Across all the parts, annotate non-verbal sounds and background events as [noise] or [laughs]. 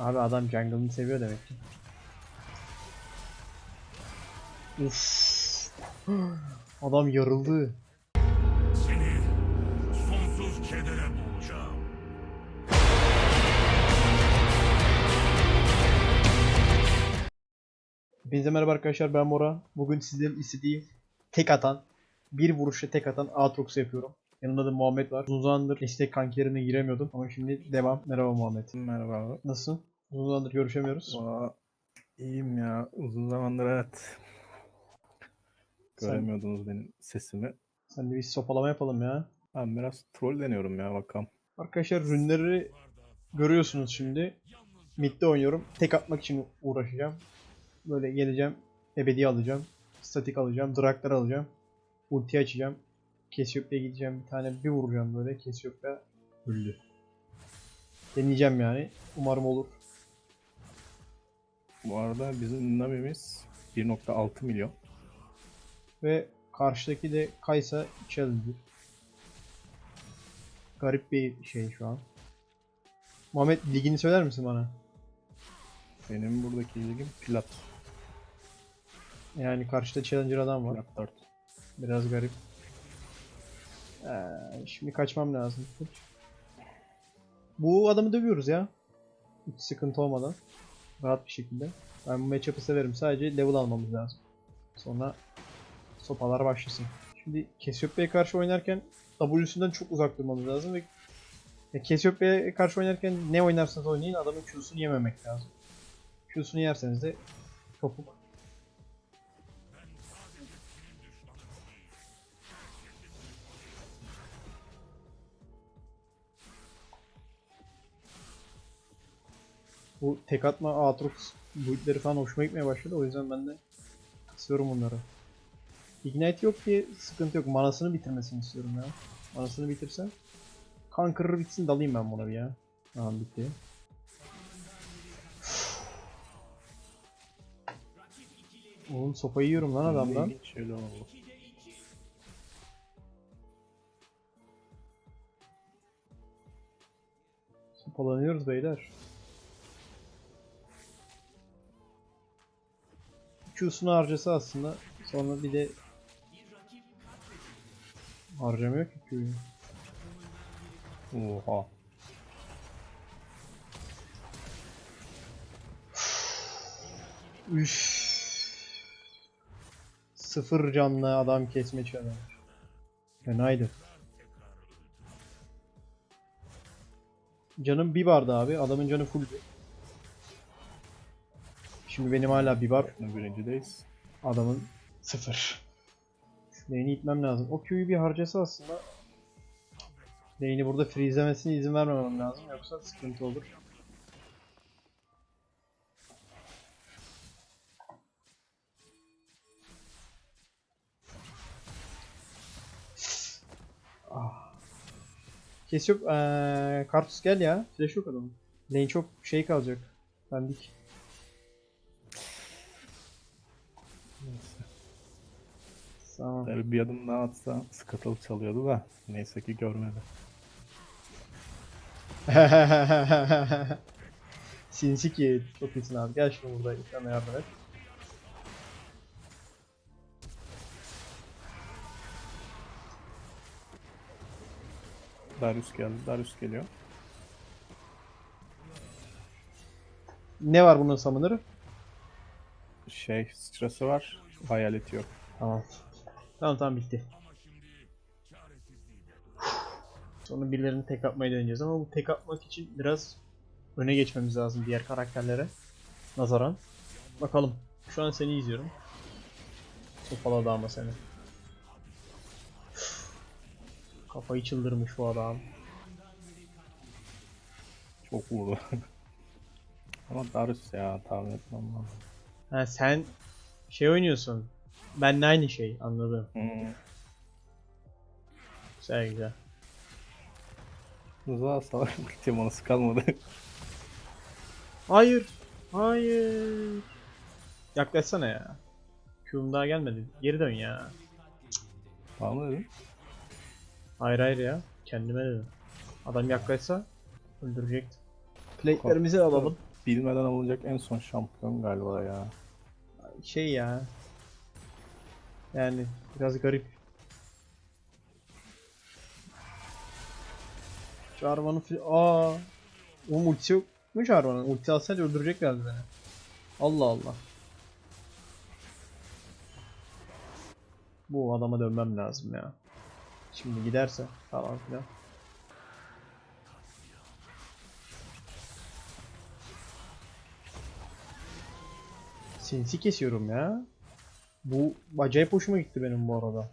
Abi adam jungle'ını seviyor demek ki. Uf. Adam yarıldı. Seni sonsuz kedere boğacağım. Hepinize merhaba arkadaşlar ben Mora. Bugün sizlerin istediği tek atan, bir vuruşla tek atan Aatrox'u yapıyorum. Yanımda da Muhammed var. Uzun zamandır istek kankerine giremiyordum ama şimdi devam. Merhaba Muhammed. Merhaba abi. Nasılsın? Uzun zamandır görüşemiyoruz. Valla iyiyim ya. Uzun zamandır evet. Sen, Göremiyordunuz benim sesimi. sen de bir sopalama yapalım ya. Ben biraz troll deniyorum ya bakalım. Arkadaşlar rünleri görüyorsunuz şimdi. Mid'de oynuyorum. Tek atmak için uğraşacağım. Böyle geleceğim. Ebedi alacağım. Statik alacağım. Draklar alacağım. Ulti açacağım. Kesiopya'ya gideceğim. Bir tane bir vuracağım böyle. Kesiopya öldü. Deneyeceğim yani. Umarım olur. Bu arada bizim Navi'miz 1.6 milyon. Ve karşıdaki de Kaysa Challenger. Garip bir şey şu an. Muhammed ligini söyler misin bana? Benim buradaki ilgim plat. Yani karşıda Challenger adam var. Plat 4. Biraz garip. Ee, şimdi kaçmam lazım. Bu adamı dövüyoruz ya. Hiç sıkıntı olmadan. Rahat bir şekilde. Ben bu matchup'ı severim. Sadece level almamız lazım. Sonra sopalar başlasın. Şimdi Cassiopea'ya karşı oynarken W'sünden çok uzak durmamız lazım ve ya Cassiopea'ya karşı oynarken ne oynarsanız oynayın adamın Q'sunu yememek lazım. Q'sunu yerseniz de topuk. Bu tek atma Aatrox build'leri falan hoşuma gitmeye başladı. O yüzden ben de istiyorum bunları. Ignite yok diye sıkıntı yok. Manasını bitirmesini istiyorum ya. Manasını bitirse. Kan kırır bitsin dalayım ben buna bir ya. Tamam bitti. Oğlum sopayı yiyorum lan adamdan. Şöyle oldu. Sopalanıyoruz beyler. Q'sunu harcasa aslında sonra bir de harcamıyor ki Q'yu. Oha. Üf. Sıfır canlı adam kesme challenge. Fenaydı. Canım bir bardı abi. Adamın canı full. Şimdi benim hala bir. Şimdi birincideyiz. Adamın sıfır. Lane'i itmem lazım. O Q'yu bir harcasa aslında lane'i burada freezelemesine izin vermemem lazım. Yoksa sıkıntı olur. Ah. Kes yok. Ee, Kartus gel ya. Flash yok adamın. Lane çok şey kalacak. Bendik. Tamam. Tabii bir adım daha atsa skatal çalıyordu da. Neyse ki görmedi. [laughs] Sinsi ki çok iyisin abi. Gel şunu burada ekrana yardım et. Darius geldi. Darius geliyor. Ne var bunun summoner'ı? Şey sıçrası var. Hayaleti yok. Tamam. Tamam tamam bitti. Sonra birilerini tek atmayı deneyeceğiz ama bu tek atmak için biraz öne geçmemiz lazım diğer karakterlere. Nazaran. Bakalım. Şu an seni izliyorum. Sopaladı ama seni. Kafayı çıldırmış bu adam. Çok vurdu. Ama Darius ya tahmin etmem lazım. Ha sen şey oynuyorsun. Benle aynı şey anladım. Hmm. Güzel güzel. Rıza salak [laughs] teması kalmadı. Hayır. Hayır. Yaklaşsana ya. Q'um daha gelmedi. Geri dön ya. Tamam mı dedim? Hayır hayır ya. Kendime dedim. Adam yaklaşsa öldürecektim. Plate'lerimizi alalım. bilmeden alınacak en son şampiyon galiba ya. Şey ya. Yani biraz garip. Jarvan'ın fi- Aa. Oğlum ultisi yok mu Jarvan'ın? Ulti alsaydı öldüreceklerdi beni. Allah Allah. Bu adama dönmem lazım ya. Şimdi giderse falan filan. Sinsi kesiyorum ya. Bu acayip hoşuma gitti benim bu arada.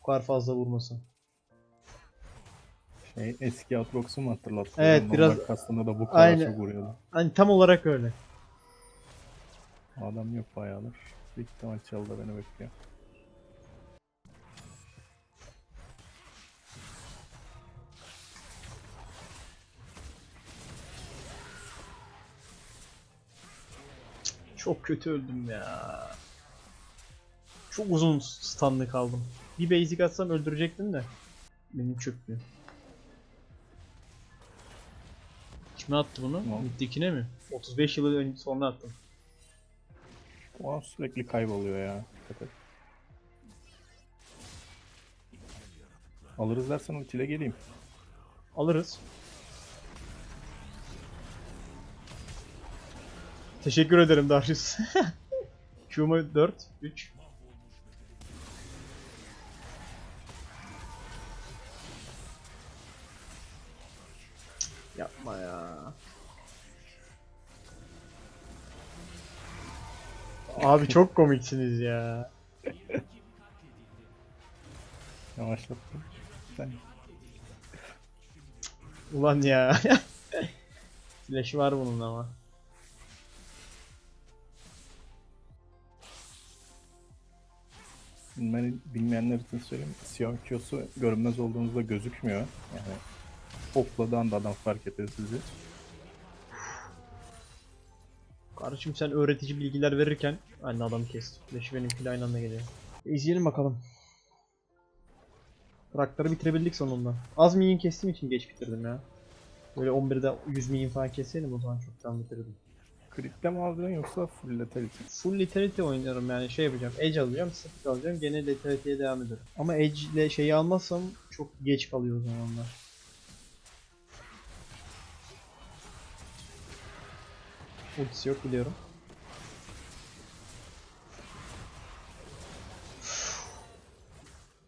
Bu kadar fazla vurması. Şey eski Atrox'u mu hatırlattı? Evet, Normal biraz- Aslında da bu kadar Aynen. çok vuruyordu. Hani tam olarak öyle. Adam yok bayağıdır. Büyük ihtimal çalıda beni bekliyor. Çok kötü öldüm ya. Çok uzun stunlı kaldım. Bir basic atsam öldürecektim de. Benim çöktü. Kime attı bunu? Tamam. Mi? 35 yıl önce sonra attım. O sürekli kayboluyor ya. Dikkat. Alırız dersen ultiyle geleyim. Alırız. Teşekkür ederim Darius. Q'mu 4, 3. Abi çok komiksiniz ya. Yavaşlattım. Sen Ulan ya. [laughs] Flash'ı var bunun ama. bilmeni- bilmeyenler için söyleyeyim. Sion Q'su görünmez olduğunuzda gözükmüyor. Yani hopladığı anda adam fark ediyor sizi. Kardeşim sen öğretici bilgiler verirken anne adam kesti. Flash'ı benimkiyle aynı anda geliyor. E, İzleyelim bakalım. Trakları bitirebildik sonunda. Az minyon kestiğim için geç bitirdim ya. Böyle 11'de 100 minyon falan kesseydim o zaman çoktan bitirdim. Kritte mi aldın yoksa full lethality? Full Lethality oynarım yani şey yapacağım. Edge alacağım, Static alacağım. Gene Lethality'ye devam ederim. Ama Edge ile şeyi almazsam çok geç kalıyor o zamanlar. Ultisi yok biliyorum.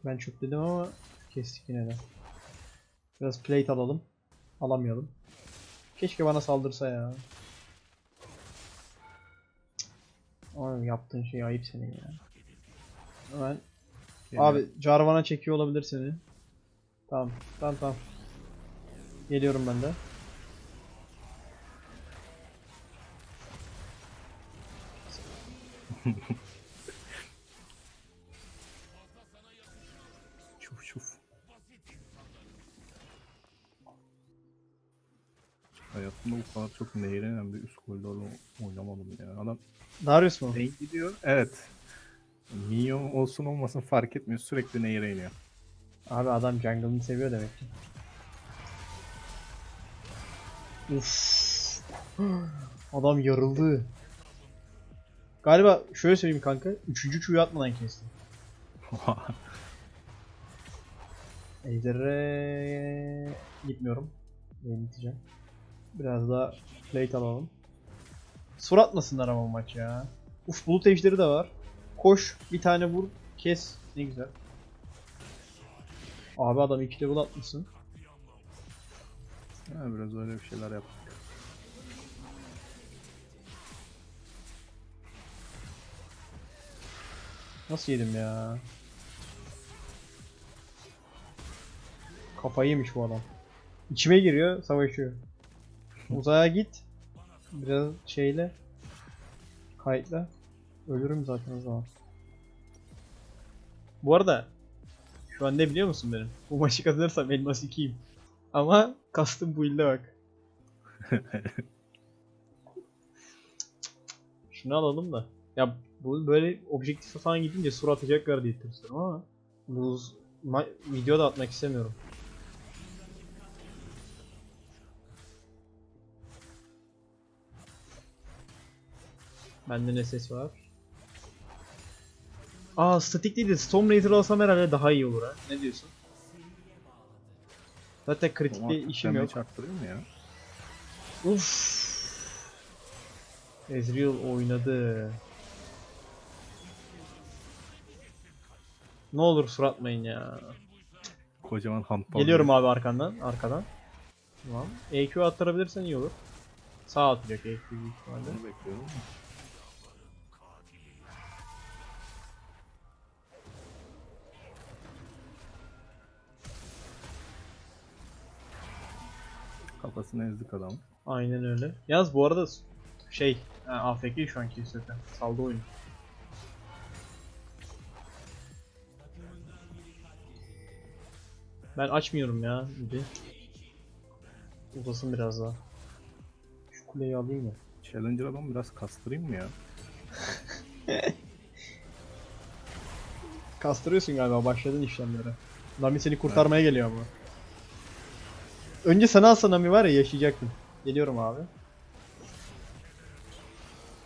Ben çok dedim ama kestik yine de. Biraz plate alalım. Alamayalım. Keşke bana saldırsa ya. Abi yaptığın şey ayıp senin ya. Hemen Geliyor. Abi Jarvan'a çekiyor olabilir seni. Tamam. Tamam tamam. Geliyorum ben de. Çuf çuf. Hayatımda bu kadar çok nehre inen bir üst koridorla oynamadım ya. Adam Darius mu? nehir gidiyor. Evet. Minyon olsun olmasın fark etmiyor. Sürekli nehre iniyor. Abi adam jungle'ını seviyor demek ki. Uf. [gasps] Adam yarıldı. Galiba şöyle söyleyeyim kanka. Üçüncü Q'yu atmadan kestim. [laughs] Ejder'e gitmiyorum. Benim biteceğim. Biraz daha plate alalım. Sur atmasınlar ama bu maç ya. Uf bulut ejderi de var. Koş bir tane vur kes. Ne güzel. Abi adam 2 level atmışsın. ha, biraz öyle bir şeyler yaptık. Nasıl yedim ya? Kafayı yemiş bu adam. İçime giriyor, savaşıyor. Uzaya git. Biraz şeyle. Kayıtla. Ölürüm zaten o zaman. Bu arada şu an ne biliyor musun benim? Bu maçı kazanırsam elmas 2'yim. Ama kastım bu ilde bak. [laughs] Şunu alalım da. Ya bu böyle objektife falan gidince sur atacaklar diye tırsıyorum ama bu video da atmak istemiyorum. Bende ne ses var? Aa statik değil de Storm Raider alsam herhalde daha iyi olur ha. Ne diyorsun? Zaten kritik bir işim yok. Çarptırayım mı ya? Uf. Ezreal oynadı. Ne olur suratmayın ya. Kocaman hampa. Geliyorum abi arkandan, arkadan. Tamam. EQ attırabilirsen iyi olur. Sağ atacak EQ büyük ihtimalle. Onu bekliyorum. Kafasını ezdik adam. Aynen öyle. Yaz bu arada şey, ha, AFK şu anki zaten. Saldı oyunu. Ben açmıyorum ya. Bir. Uzasın biraz daha. Şu kuleyi alayım mı? Challenger adam biraz kastırayım mı ya? [laughs] Kastırıyorsun galiba başladın işlemlere. Nami seni kurtarmaya geliyor ama. Önce sana alsa Nami var ya yaşayacaktın. Geliyorum abi.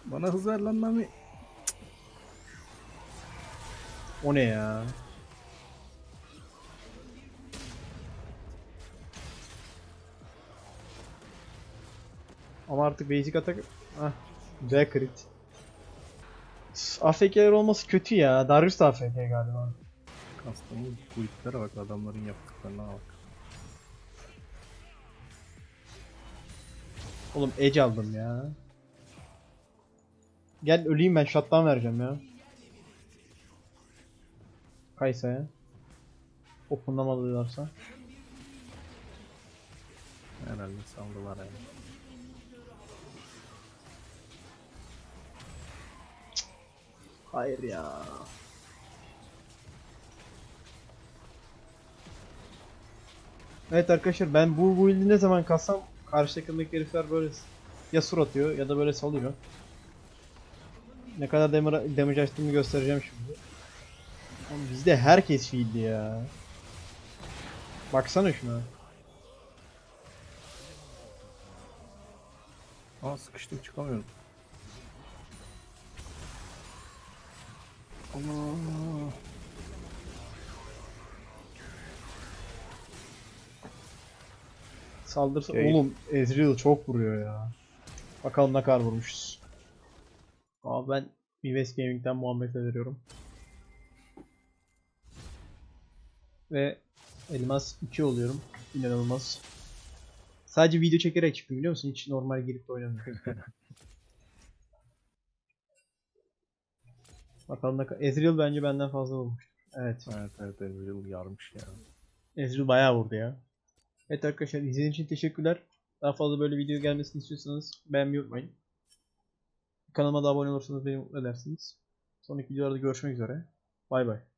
Bana hız ver lan Nami. O ne ya? Ama artık basic atak... Hah. Güzel crit. AFK'ler olması kötü ya. Darius da AFK galiba. Kastımız bu itlere bak adamların yaptıklarına bak. Oğlum edge aldım ya. Gel öleyim ben shutdown vereceğim ya. Kaysa'ya. Openlamadılarsa. Herhalde saldılar yani. Hayır ya. Evet arkadaşlar ben bu build'i ne zaman kalsam karşı takımdaki herifler böyle ya sur atıyor ya da böyle salıyor. Ne kadar damage, damage açtığımı göstereceğim şimdi. Oğlum bizde herkes fiildi ya. Baksana şuna. Aa sıkıştım çıkamıyorum. Allah. Saldırsa Şey- oğlum Ezreal çok vuruyor ya. Bakalım ne kadar vurmuşuz. Abi ben Vives Gaming'den Muhammed'e veriyorum. Ve elmas 2 oluyorum. İnanılmaz. Sadece video çekerek çıktım biliyor musun? Hiç normal girip de oynamıyorum. [laughs] Bakalım kadar. Ezreal bence benden fazla vurmuş. Evet. Evet evet Ezreal yarmış ya. Ezreal bayağı vurdu ya. Evet arkadaşlar izlediğiniz için teşekkürler. Daha fazla böyle video gelmesini istiyorsanız beğenmeyi unutmayın. Kanalıma da abone olursanız beni mutlu edersiniz. Sonraki videolarda görüşmek üzere. Bay bay.